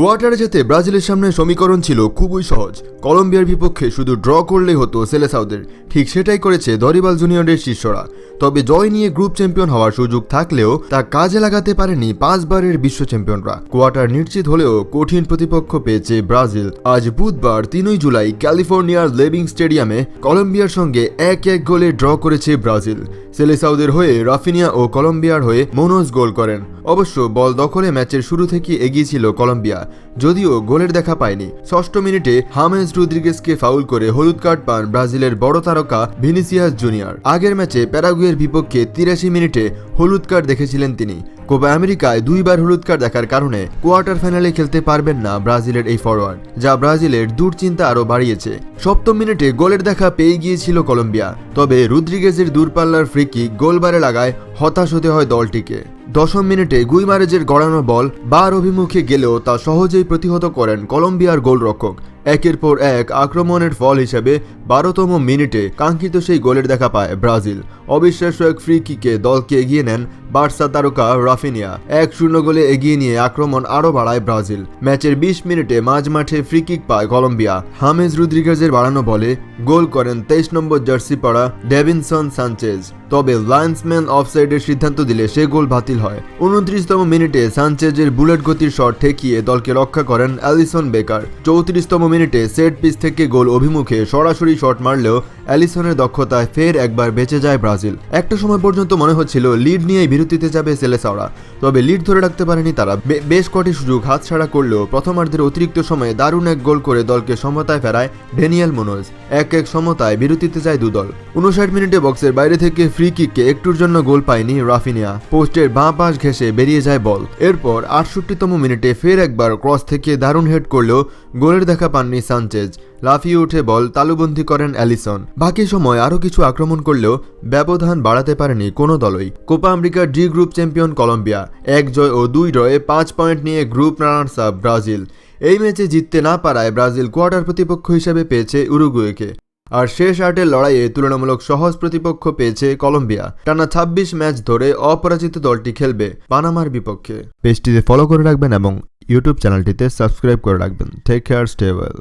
কোয়ার্টারে যেতে ব্রাজিলের সামনে সমীকরণ ছিল খুবই সহজ। কলম্বিয়ার বিপক্ষে শুধু ড্র করলেই হতো সেলেসাউদের। ঠিক সেটাই করেছে দরিবাল জুনিয়রের শিষ্যরা। তবে জয় নিয়ে গ্রুপ চ্যাম্পিয়ন হওয়ার সুযোগ থাকলেও তা কাজে লাগাতে পারেনি পাঁচবারের বিশ্ব চ্যাম্পিয়নরা। কোয়ার্টার নিশ্চিত হলেও কঠিন প্রতিপক্ষ পেয়েছে ব্রাজিল। আজ বুধবার তিনই জুলাই ক্যালিফোর্নিয়ার লেভিং স্টেডিয়ামে কলম্বিয়ার সঙ্গে এক এক গোলে ড্র করেছে ব্রাজিল। সেলেসাউদের হয়ে রাফিনিয়া ও কলম্বিয়ার হয়ে মনোজ গোল করেন। অবশ্য বল দখলে ম্যাচের শুরু থেকে এগিয়ে ছিল কলম্বিয়া, যদিও গোলের দেখা পায়নি। ষষ্ঠ মিনিটে হামেস রুদ্রিগেসকে ফাউল করে হলুদ কার্ড পান ব্রাজিলের বড় তারকা ভিনিসিয়াস জুনিয়র। আগের ম্যাচে প্যারাগুয়ের বিপক্ষে তিরাশি মিনিটে হলুদ কার্ড দেখেছিলেন তিনি। কোপা আমেরিকায় দুইবার হলুদ কার্ড দেখার কারণে কোয়ার্টার ফাইনালে খেলতে পারবেন না ব্রাজিলের এই ফরোয়ার্ড, যা ব্রাজিলের দুশ্চিন্তা আরও বাড়িয়েছে। সপ্তম মিনিটে গোলের দেখা পেয়ে গিয়েছিল কলম্বিয়া, তবে রুদ্রিগেজের দূরপাল্লার ফ্রিকি গোলবারে লাগায় হতাশ হতে হয় দলটিকে। দশম মিনিটে গুইমারেজের গড়ানো বল বার অভিমুখে গেলেও তা সহজেই প্রতিহত করেন কলম্বিয়ার গোলরক্ষক। একের পর এক আক্রমণের ফল হিসেবে বারোতম মিনিটে কাঙ্ক্ষিত সেই গোলের দেখা পায় ব্রাজিল। অবিশ্বাস্য এক ফ্রি কিকে দলকে এগিয়ে নেন বার্সা তারকা রাফিনিয়া। এক শূন্য গোলে এগিয়ে নিয়ে আক্রমণ আরও বাড়ায় ব্রাজিল। ম্যাচের বিশ মিনিটে মাঝ মাঠে ফ্রি কিক পায় কলম্বিয়া। হামেজ রুদ্রিগেজের বাড়ানো বলে গোল করেন তেইশ নম্বর জার্সি পড়া ডেভিনসন সানচেজ। তবে লাইন্সম্যান অফসাইডের সিদ্ধান্ত দিলে সে গোল বাতিল হয়। উনত্রিশতম মিনিটে সানচেজের বুলেট গতির শট ঠেকিয়ে দলকে রক্ষা করেন অ্যালিসন বেকার। চৌত্রিশতম মিনিটে সেট পিস থেকে গোল অভিমুখে সরাসরি শট মারলেও অ্যালিসনের দক্ষতায় ফের একবার বেঁচে যায় ব্রাজিল। একটা সময় পর্যন্ত মনে হচ্ছিল লিড নিয়েই বিরতিতে যাবে সেলেসাওরা, তবে লিড ধরে রাখতে পারেনি তারা। বেশ কটি সুযোগ হাতছাড়া করলেও প্রথমার্ধের অতিরিক্ত সময়ে দারুণ এক গোল করে দলকে সমতায় ফেরায় ড্যানিয়েল মোনোজ। এক এক সমতায় বিরতিতে যায় দুদল উনষাট মিনিটে বক্সের বাইরে থেকে ফ্রি কিককে একটুর জন্য গোল পায়নি রাফিনিয়া। পোস্টের বাঁ পাশ ঘেঁষে বেরিয়ে যায় বল। এরপর আটষট্টিতম মিনিটে ফের একবার ক্রস থেকে দারুণ হেড করলেও গোলের দেখা পাননি সানচেজ লাফিয়ে উঠে বল তালুবন্দি করেন অ্যালিসন। বাকি সময় আরও কিছু আক্রমণ করলেও ব্যবধান বাড়াতে পারেনি কোনো দলই। কোপা আমেরিকার ডি গ্রুপ চ্যাম্পিয়ন কলম্বিয়া, এক জয় ও দুই ড্রয়ে পাঁচ পয়েন্ট নিয়ে গ্রুপ রানার্স আপ ব্রাজিল। এই ম্যাচে জিততে না পারায় ব্রাজিল কোয়ার্টার প্রতিপক্ষ হিসেবে পেয়েছে উরুগুয়েকে। আর শেষ আটের লড়াইয়ে তুলনামূলক সহজ প্রতিপক্ষ পেয়েছে কলম্বিয়া। টানা ছাব্বিশ ম্যাচ ধরে অপরাজিত দলটি খেলবে পানামার বিপক্ষে। পেজটিতে ফলো করে রাখবেন এবং ইউটিউব চ্যানেলটিতে সাবস্ক্রাইব করে রাখবেন। Take care stay well